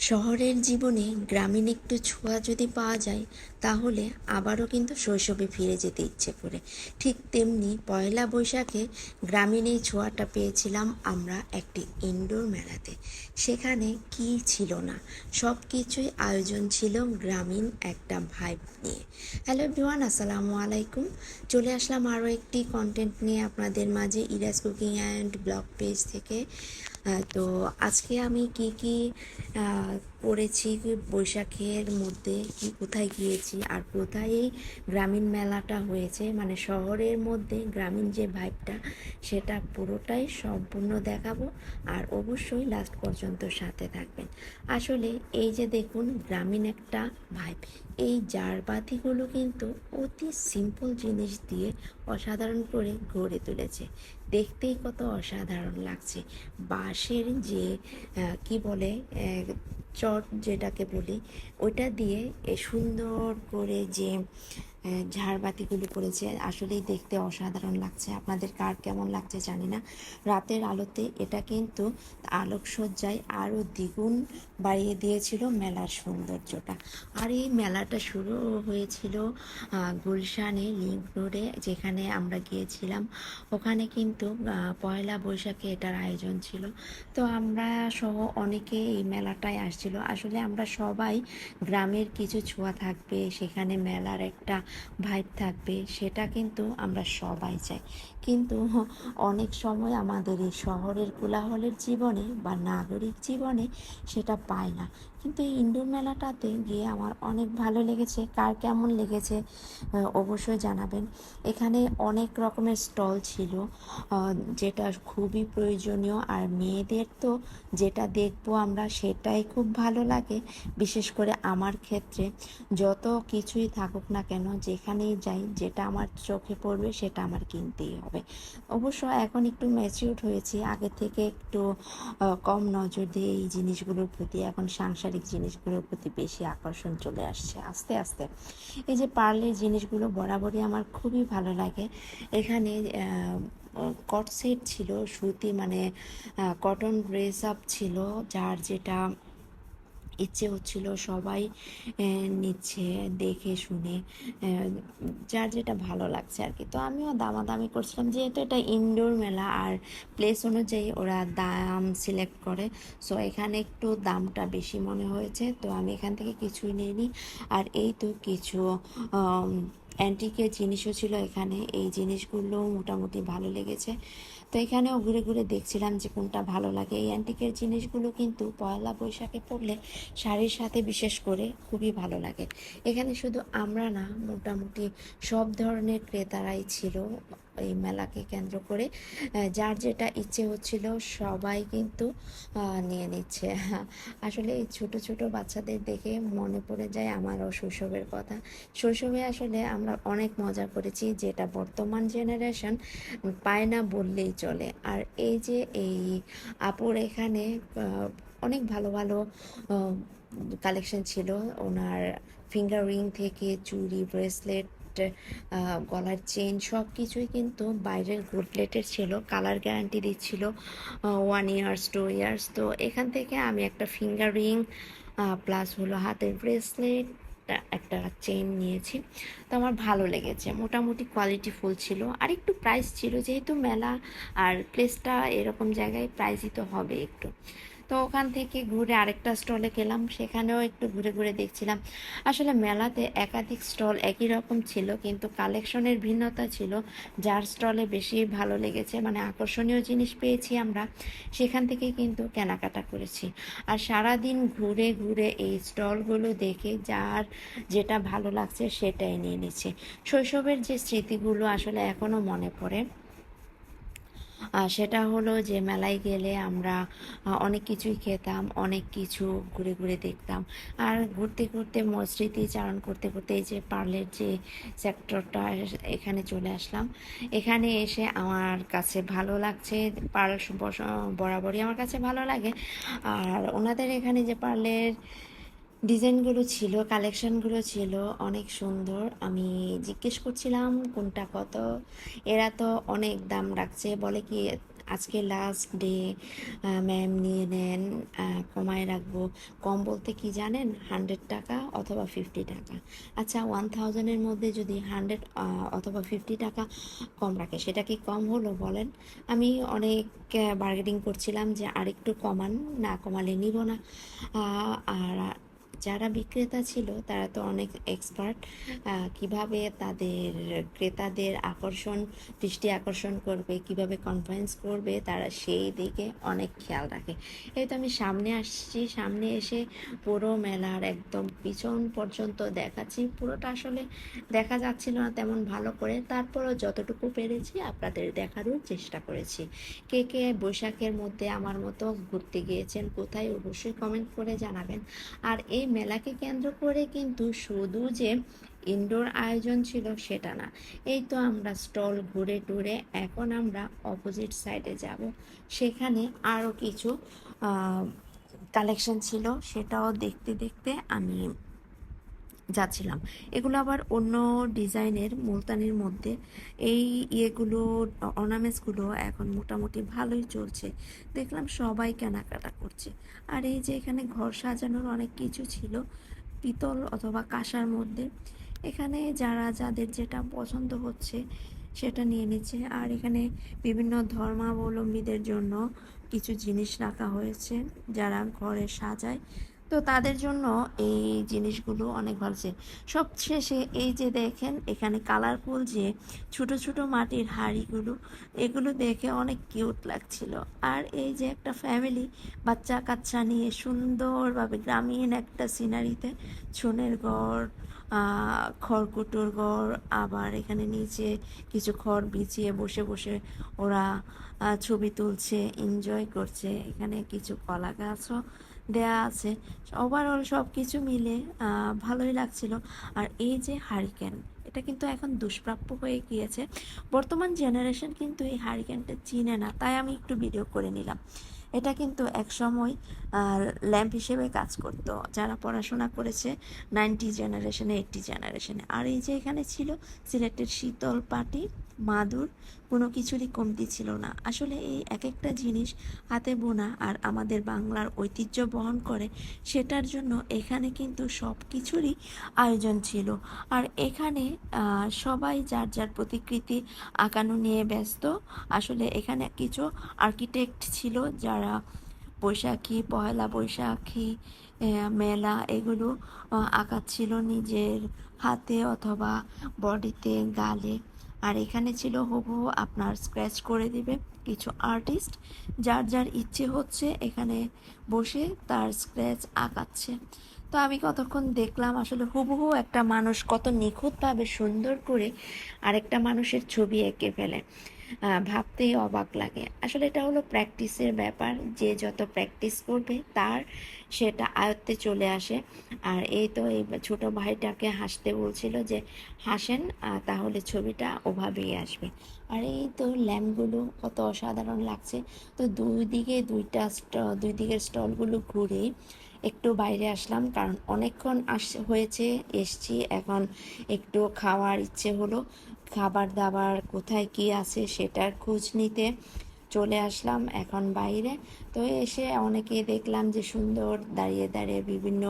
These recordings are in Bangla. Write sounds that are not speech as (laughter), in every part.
শহরের জীবনে গ্রামীণ একটু ছোঁয়া যদি পাওয়া যায়, তাহলে আবারও কিন্তু শৈশবে ফিরে যেতে ইচ্ছে করে। ঠিক তেমনি পয়লা বৈশাখে গ্রামীণ এই ছোঁয়াটা পেয়েছিলাম আমরা একটি ইনডোর মেলাতে। সেখানে কি ছিল না, সব কিছুই আয়োজন ছিল গ্রামীণ একটা ভাইব নিয়ে। হ্যালো এভরিওয়ান, আসসালামু আলাইকুম। চলে আসলাম আরও একটি কন্টেন্ট নিয়ে আপনাদের মাঝে। Iraj cooking and blog page থেকে। তো আজকে আমি কি কি করেছি বৈশাখের মধ্যে, কি কোথায় গিয়েছি আর কোথায় এই গ্রামীণ মেলাটা হয়েছে মানে শহরের মধ্যে গ্রামীণ যে ভাইবটা, সেটা পুরোটাই সম্পূর্ণ দেখাবো আর অবশ্যই লাস্ট পর্যন্ত সাথে থাকবেন। আসলে এই যে দেখুন, গ্রামীণ একটা ভাইব এই জারবাতিগুলো কিন্তু অতি সিম্পল জিনিস দিয়ে অসাধারণ করে গড়ে তুলেছে। দেখতেই কত অসাধারণ লাগছে। বাঁশের যে কি বলে চট যেটাকে বলি, ওইটা দিয়ে সুন্দর করে যে ঝাড়বাতিগুলো করেছে আসলেই দেখতে অসাধারণ লাগছে। আপনাদের কার কেমন লাগছে জানি না। রাতের আলোতে এটা কিন্তু আলোকসজ্জায় আরও দ্বিগুণ বাড়িয়ে দিয়েছিল মেলার সৌন্দর্যটা। আর এই মেলাটা শুরু হয়েছিল গুলশানে, লিঙ্ক রোডে, যেখানে আমরা গিয়েছিলাম। ওখানে কিন্তু পয়লা বৈশাখে এটার আয়োজন ছিল। তো আমরা সহ অনেকে এই মেলাটায় আসছিল। আসলে আমরা সবাই গ্রামের কিছু ছোঁয়া থাকবে, সেখানে মেলার একটা ভাইব থাকবে সেটা কিন্তু আমরা সবাই চাই। কিন্তু অনেক সময় আমাদের এই শহরের কোলাহলের জীবনে বা নাগরিক জীবনে সেটা পায় না। কিন্তু এই ইনডোর মেলাটাতে গিয়ে আমার অনেক ভালো লেগেছে, কার কেমন লেগেছে অবশ্যই জানাবেন। এখানে অনেক রকমের স্টল ছিল যেটা খুবই প্রয়োজনীয় আর মেয়েদের তো যেটা দেখব আমরা সেটাই খুব ভালো লাগে, বিশেষ করে আমার ক্ষেত্রে। যত কিছুই থাকুক না কেন, যেখানেই যাই, যেটা আমার চোখে পড়বে সেটা আমার কিনতেই হবে। অবশ্য এখন একটু ম্যাচিউর হয়েছি। আগে থেকে একটু কম নজর দিয়ে এই জিনিসগুলোর প্রতি, এখন সাংসারিক জিনিসগুলোর প্রতি বেশি আকর্ষণ চলে আসছে আস্তে আস্তে। এই যে পার্লের জিনিসগুলো বরাবরই আমার খুবই ভালো লাগে। এখানে কট সেট ছিল, সুতি মানে কটন ড্রেস আপ ছিল, যার যেটা ইচ্ছে হচ্ছিল সবাই নিচ্ছে, দেখে শুনে যার যেটা ভালো লাগছে আর কি। তো আমিও দামাদামি করছিলাম, যেহেতু এটা ইনডোর মেলা আর প্লেস অনুযায়ী ওরা দাম সিলেক্ট করে সো এখানে একটু দামটা বেশি মনে হয়েছে, তো আমি এখান থেকে কিছুই নিইনি। আর এই তো কিছু অ্যান্টিকের জিনিসও ছিল এখানে, এই জিনিসগুলো মোটামুটি ভালো লেগেছে। তো এখানেও ঘুরে ঘুরে দেখছিলাম যে কোনটা ভালো লাগে। এই অ্যান্টিকের জিনিসগুলো কিন্তু পয়লা বৈশাখে পড়লে শাড়ির সাথে বিশেষ করে খুবই ভালো লাগে। এখানে শুধু আমরা না, মোটামুটি সব ধরনের ক্রেতারাই ছিল। এই মেলাকে কেন্দ্র করে যার যেটা ইচ্ছে হচ্ছিল সবাই কিন্তু নিয়ে নিচ্ছে। (laughs) আসলে এই ছোট ছোট বাচ্চাদের দেখে মনে পড়ে যায় আমারও শৈশবের কথা। শৈশবে আসলে আমরা অনেক মজা করেছি, যেটা বর্তমান জেনারেশন পায় না বললেই চলে। আর এই যে এই আপুর এখানে অনেক ভালো ভালো কালেকশন ছিল। ওনার ফিঙ্গার রিং থেকে চুড়ি ব্রেসলেট গলার চেন সব কিছুই কিন্তু বাইরের গোল্ড প্লেটের ছিল, কালার গ্যারান্টি দিচ্ছিল ওয়ান ইয়ার্স টু ইয়ার্স তো এখান থেকে আমি একটা ফিঙ্গার রিং প্লাস হলো হাতের ব্রেসলেট একটা চেন নিয়েছি। তো আমার ভালো লেগেছে, মোটামুটি কোয়ালিটি ফুল ছিল। আর একটু প্রাইস ছিল, যেহেতু মেলা আর প্লেসটা এরকম জায়গায় প্রাইসই তো হবে একটু। তো ওখান থেকে ঘুরে আরেকটা স্টলে গেলাম, সেখানেও একটু ঘুরে ঘুরে দেখছিলাম। আসলে মেলাতে একাধিক স্টল একই রকম ছিল, কিন্তু কালেকশনের ভিন্নতা ছিল, যার স্টলে বেশি ভালো লেগেছে মানে আকর্ষণীয় জিনিস পেয়েছি আমরা, সেখান থেকে কিন্তু কেনাকাটা করেছি। আর সারাদিন ঘুরে ঘুরে এই স্টলগুলো দেখে যার যেটা ভালো লাগছে সেটাই নিয়ে নিচ্ছে। শৈশবের যে স্মৃতিগুলো আসলে এখনও মনে পড়ে। সেটা হলো যে মেলায় গেলে আমরা অনেক কিছুই খেতাম, অনেক কিছু ঘুরে ঘুরে দেখতাম। আর ঘুরতে ঘুরতে স্মৃতিচারণ করতে করতে এই যে পার্লের যে সেক্টরটা এখানে চলে আসলাম। এখানে এসে আমার কাছে ভালো লাগছে, পার্ল বরাবরই আমার কাছে ভালো লাগে। আর ওনাদের এখানে যে পার্লের ডিজাইনগুলো ছিল, কালেকশানগুলো ছিল অনেক সুন্দর। আমি জিজ্ঞেস করছিলাম, কোনটা কত? এরা তো অনেক দাম রাখছে। বলে কি, আজকে লাস্ট ডে ম্যাম নিয়ে নেন কমায় রাখব। কম বলতে কি জানেন? হান্ড্রেড টাকা অথবা ফিফটি টাকা। আচ্ছা ওয়ান থাউজেন্ডের মধ্যে যদি হান্ড্রেড অথবা ফিফটি টাকা কম রাখে, সেটা কি কম হলো বলেন? আমি অনেক বার্গেটিং করছিলাম যে আরেকটু কমান, না কমালে নিব না। আর যারা বিক্রেতা ছিল, তারা তো অনেক এক্সপার্ট কীভাবে তাদের ক্রেতাদের আকর্ষণ, দৃষ্টি আকর্ষণ করবে, কীভাবে কনফারেন্স করবে, তারা সেই দিকে অনেক খেয়াল রাখে। এই তো আমি সামনে আসছি, সামনে এসে পুরো মেলার একদম পিছন পর্যন্ত দেখাচ্ছি। পুরোটা আসলে দেখা যাচ্ছিল না তেমন ভালো করে। তারপরও যতটুকু পেরেছি, আপনাদের দেখারও চেষ্টা করেছি। কে কে বৈশাখের মধ্যে আমার মতো ঘুরতে গিয়েছেন, কোথায় অবশ্যই কমেন্ট করে জানাবেন। আর এই মেলাকে কেন্দ্র করে কিন্তু শুধু যে ইনডোর আয়োজন ছিল সেটা না, এই তো আমরা স্টল ঘুরে টুরে এখন আমরা অপোজিট সাইডে যাব। সেখানে আরও কিছু কালেকশন ছিল, সেটাও দেখতে দেখতে আমি যাচ্ছিলাম। এগুলো আবার অন্য ডিজাইনের মুলতানির মধ্যে। এই ইয়েগুলো অর্নামেন্টসগুলো এখন মোটামুটি ভালোই চলছে। দেখলাম সবাই কেনাকাটা করছে। আর এই যে এখানে ঘর সাজানোর অনেক কিছু ছিল, পিতল অথবা কাঁসার মধ্যে। এখানে যারা, যাদের যেটা পছন্দ হচ্ছে সেটা নিয়ে নিচ্ছে। আর এখানে বিভিন্ন ধর্মাবলম্বীদের জন্য কিছু জিনিস রাখা হয়েছে, যারা ঘরে সাজায়। তো তাদের জন্য এই জিনিসগুলো অনেক ভালো ছিল। সবশেষে এই যে দেখেন এখানে কালারফুল যে ছোট ছোট মাটির হাঁড়িগুলো এগুলো দেখে অনেক কিউট লাগছিল। আর এই যে একটা ফ্যামিলি বাচ্চা কাচ্চা নিয়ে সুন্দরভাবে গ্রামীণ একটা সিনারিতে ছনের ঘর আহ, খড়কুটোর ঘর আবার এখানে নিচে কিছু খড় বিছিয়ে বসে বসে ওরা ছবি তুলছে এনজয় করছে। এখানে কিছু কলা গাছও দেয়া আছে। ওভারঅল সব কিছু মিলে ভালোই লাগছিল। আর এই যে হারিকেন এটা কিন্তু এখন দুষ্প্রাপ্য হয়ে গিয়েছে। বর্তমান জেনারেশন কিন্তু এই হারিকেনটা চিনে না, তাই আমি একটু ভিডিও করে নিলাম। এটা কিন্তু একসময় ল্যাম্প হিসেবে কাজ করতো। যারা পড়াশোনা করেছে নাইনটি জেনারেশনে এইটটি জেনারেশনে আর এই যে এখানে ছিল সিলেটের শীতল পাটি মাদুর, কোনো কিছুরই কমতি ছিল না। আসলে এই এক একটা জিনিস হাতে বোনা আর আমাদের বাংলার ঐতিহ্য বহন করে, সেটার জন্য এখানে কিন্তু সব কিছুরই আয়োজন ছিল। আর এখানে সবাই যার যার প্রতিকৃতি আঁকানো নিয়ে ব্যস্ত, আসলে এখানে কিছু আর্কিটেক্ট ছিল যারা বৈশাখী পয়লা বৈশাখী মেলা এগুলো আঁকাচ্ছিল নিজের হাতে অথবা বডিতে গালে। আর এখানে ছিল হুবহু আপনার স্ক্র্যাচ করে দিবে কিছু আর্টিস্ট যার যার ইচ্ছে হচ্ছে এখানে বসে তার স্ক্র্যাচ আঁকাচ্ছে। তো আমি কতক্ষণ দেখলাম, আসলে হুবহু একটা মানুষ কত নিখুঁতভাবে সুন্দর করে আরেকটা মানুষের ছবি এঁকে ফেলে। ভাবতেই অবাক লাগে। আসলে এটা হলো প্র্যাকটিসের ব্যাপার, যে যত প্র্যাকটিস করবে তার সেটা আয়ত্তে চলে আসে। আর এই তো এই ছোট ভাইটাকে হাসতে বলছিল যে, হাসেন তাহলে ছবিটা ওভাবেই আসবে। আর এই তো ল্যাম্পগুলো কত অসাধারণ লাগছে। তো দুই দিকে দুইটা দুই দিকের স্টলগুলো ঘুরে একটু বাইরে আসলাম, কারণ অনেকক্ষণ আস, হয়েছে, এসছি। এখন একটু খাওয়ার ইচ্ছে হলো। খাবার দাবার কোথায় কি আছে সেটার খোঁজ নিতে চলে আসলাম এখন বাইরে। তো এসে অনেকে দেখলাম যে সুন্দর দাঁড়িয়ে দাঁড়িয়ে বিভিন্ন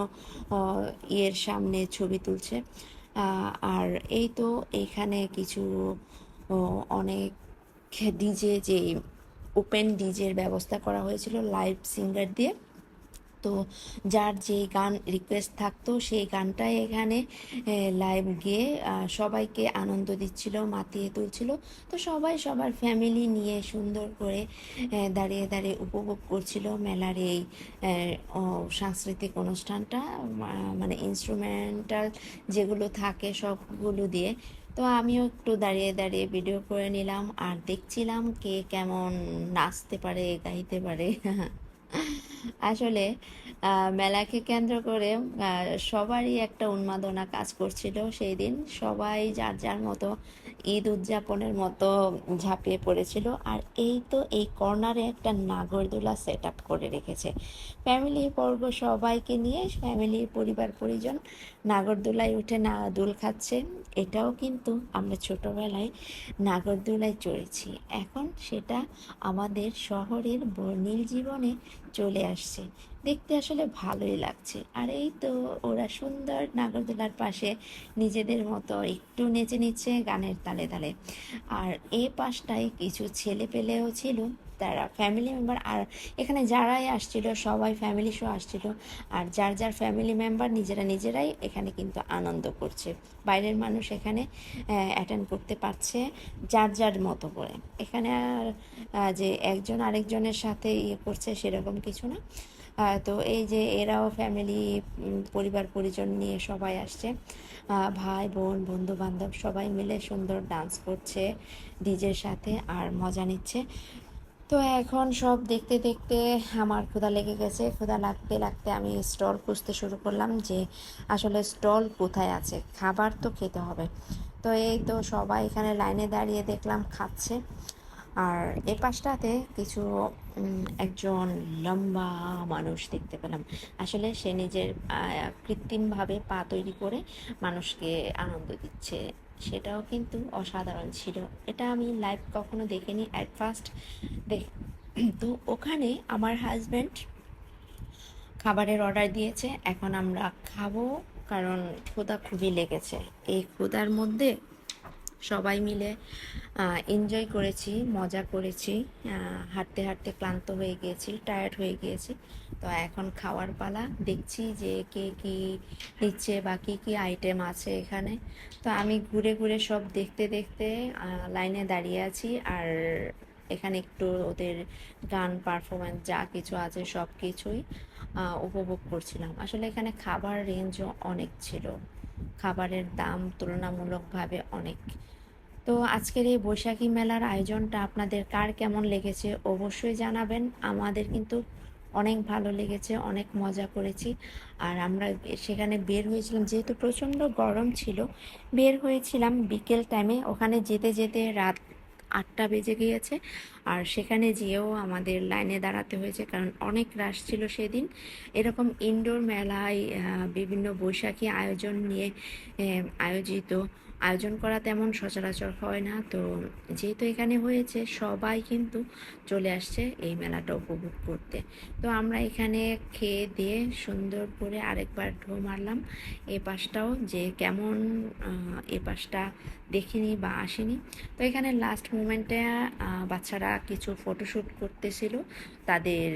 ইয়ের সামনে ছবি তুলছে। আর এই তো এখানে কিছু অনেক ডিজে যে ওপেন ডিজের ব্যবস্থা করা হয়েছিল লাইভ সিঙ্গার দিয়ে। তো যার যে গান রিকোয়েস্ট থাকতো, সেই গানটাই এখানে লাইভ গিয়ে সবাইকে আনন্দ দিচ্ছিল, মাতিয়ে তুলছিল। তো সবাই সবার ফ্যামিলি নিয়ে সুন্দর করে দাঁড়িয়ে দাঁড়িয়ে উপভোগ করছিল মেলার এই সাংস্কৃতিক অনুষ্ঠানটা মানে ইনস্ট্রুমেন্টাল যেগুলো থাকে সবগুলো দিয়ে। তো আমিও একটু দাঁড়িয়ে দাঁড়িয়ে ভিডিও করে নিলাম, আর দেখছিলাম কে কেমন নাচতে পারে, গাইতে পারে। (laughs) আসলে মেলাকে কেন্দ্র করে সবারই একটা উন্মাদনা কাজ করছিল সেই দিন। সবাই যার যার মতো ঈদ উদযাপনের মতো ঝাঁপিয়ে পড়েছিল। আর এই তো এই কর্নারে একটা নাগরদোলা সেট আপ করে রেখেছে। ফ্যামিলি বর্গ সবাইকে নিয়ে ফ্যামিলির পরিবার, পরিজন নাগরদোলায় উঠে না, দোল খাচ্ছে। এটাও কিন্তু আমরা ছোটবেলায় নাগরদোলায় চড়েছি। এখন সেটা আমাদের শহরের বর্ণিল জীবনে চলে আসছে। দেখতে আসলে ভালোই লাগছে। আর এই তো ওরা সুন্দর নাগরদোলার পাশে নিজেদের মতো একটু নেচে নিচ্ছে গানের তালে তালে। আর এ পাশটায় কিছু ছেলে পেলেও ছিল। তারা ফ্যামিলি মেম্বার আর এখানে যারাই আসছিল, সবাই ফ্যামিলি শো আসছিল, আর যার যার ফ্যামিলি মেম্বার নিজেরা নিজেরাই এখানে কিন্তু আনন্দ করছে। বাইরের মানুষ এখানে অ্যাটেন্ড করতে পারছে যার যার মতো করে। এখানে আর যে একজন আরেকজনের সাথে ইয়ে করছে সেরকম কিছু না। তো এই যে এরাও ফ্যামিলি পরিবার, পরিজন নিয়ে সবাই আসছে। ভাই, বোন বন্ধু বান্ধব সবাই মিলে সুন্দর ডান্স করছে ডিজের সাথে, আর মজা নিচ্ছে। তো এখন সব দেখতে দেখতে আমার ক্ষুধা লেগে গেছে। ক্ষুধা লাগতে লাগতে আমি স্টল খুঁজতে শুরু করলাম যে আসলে স্টল কোথায় আছে? খাবার তো খেতে হবে। তো এই তো সবাই এখানে লাইনে দাঁড়িয়ে দেখলাম খাচ্ছে। আর এ পাশটাতে কিছু একজন লম্বা মানুষ দেখতে পেলাম। আসলে সে নিজের কৃত্রিমভাবে পা তৈরি করে মানুষকে আনন্দ দিচ্ছে। সেটাও কিন্তু অসাধারণ ছিল। এটা আমি লাইভ কখনো দেখিনি অ্যাট ফার্স্ট দেখ তো ওখানে আমার হাজব্যান্ড খাবারের অর্ডার দিয়েছে, এখন আমরা খাব কারণ ক্ষুধা খুবই লেগেছে। এই ক্ষুধার মধ্যে সবাই মিলে এনজয় করেছি, মজা করেছি হাঁটতে হাঁটতে ক্লান্ত হয়ে গিয়েছি টায়ার্ড হয়ে গিয়েছি। তো এখন খাওয়ার পালা, দেখছি যে কে কী নিচ্ছে বা কী কী আইটেম আছে এখানে। তো আমি ঘুরে ঘুরে সব দেখতে দেখতে লাইনে দাঁড়িয়ে আছি আর এখানে একটু ওদের গান পারফরমেন্স যা কিছু আছে সব কিছুই উপভোগ করছিলাম। আসলে এখানে খাবার রেঞ্জও অনেক ছিল। খাবারের দাম তুলনামূলকভাবে অনেক। তো আজকের এই বৈশাখী মেলার আয়োজনটা আপনাদের কার কেমন লেগেছে অবশ্যই জানাবেন। আমাদের কিন্তু অনেক ভালো লেগেছে, অনেক মজা করেছি। আর আমরা সেখানে বের হয়েছিলাম, যেহেতু প্রচণ্ড গরম ছিল, বের হয়েছিলাম বিকেল টাইমে ওখানে যেতে যেতে রাত আটটা বেজে গিয়েছে। আর সেখানে যেয়েও আমাদের লাইনে দাঁড়াতে হয়েছে, কারণ অনেক রাশ ছিল সেদিন। এরকম ইনডোর মেলায় বিভিন্ন বৈশাখী আয়োজন নিয়ে আয়োজিত। আয়োজন করা তেমন সচরাচর হয় না। তো যেহেতু এখানে হয়েছে, সবাই কিন্তু চলে আসছে এই মেলাটা উপভোগ করতে। তো আমরা এখানে খেয়ে দিয়ে সুন্দর করে আরেকবার ঢো মারলাম। এ পাশটাও যে কেমন এ পাশটা দেখিনি বা আসেনি। তো এখানে লাস্ট মোমেন্টে বাচ্চারা কিছু ফটোশ্যুট করতেছিল। তাদের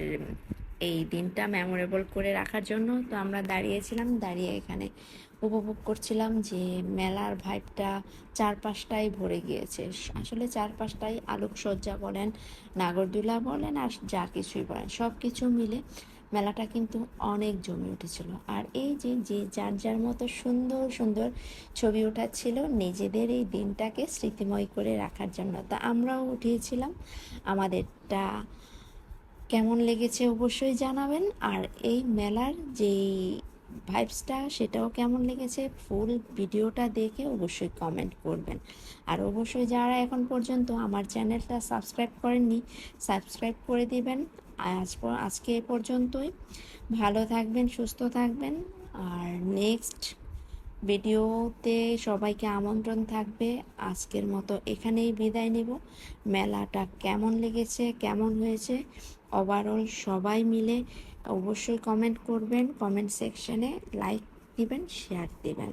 এই দিনটা মেমোরেবল করে রাখার জন্য। তো আমরা দাঁড়িয়েছিলাম, দাঁড়িয়ে এখানে উপভোগ করছিলাম যে মেলার ভাইবটা চারপাশটাই ভরে গিয়েছে। আসলে চারপাশটাই আলোকসজ্জা বলেন, নাগরদোলা বলেন আর যা কিছুই বলেন সব কিছু মিলে মেলাটা কিন্তু অনেক জমে উঠেছিল। আর এই যে যে যার যার মতো সুন্দর সুন্দর ছবি ওঠাচ্ছিল নিজেদের এই দিনটাকে স্মৃতিময় করে রাখার জন্য। তা আমরাও উঠিয়েছিলাম। আমাদেরটা কেমন লেগেছে অবশ্যই জানাবেন। আর এই মেলার যেই ভাইবসটা সেটাও কেমন লেগেছে, ফুল ভিডিওটা দেখে অবশ্যই কমেন্ট করবেন। আর অবশ্যই যারা এখন পর্যন্ত আমার চ্যানেলটা সাবস্ক্রাইব করেননি সাবস্ক্রাইব করে দিবেন। আজ আজকে এ পর্যন্তই। ভালো থাকবেন, সুস্থ থাকবেন। আর নেক্সট ভিডিওতে সবাইকে আমন্ত্রণ থাকবে। আজকের মতো এখানেই বিদায় নেব। মেলাটা কেমন লেগেছে, কেমন হয়েছে ওভারঅল সবাই মিলে অবশ্যই কমেন্ট করবেন। কমেন্ট সেকশনে লাইক দিবেন শেয়ার দিবেন।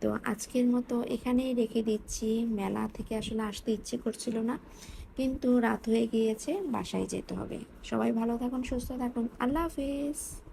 তো আজকের মতো এখানেই রেখে দিচ্ছি। মেলা থেকে আসলে আসতে ইচ্ছে করছিল না। কিন্তু রাত হয়ে গিয়েছে বাসায় যেতে হবে। সবাই ভালো থাকুন সুস্থ থাকুন। আল্লাহ হাফিজ।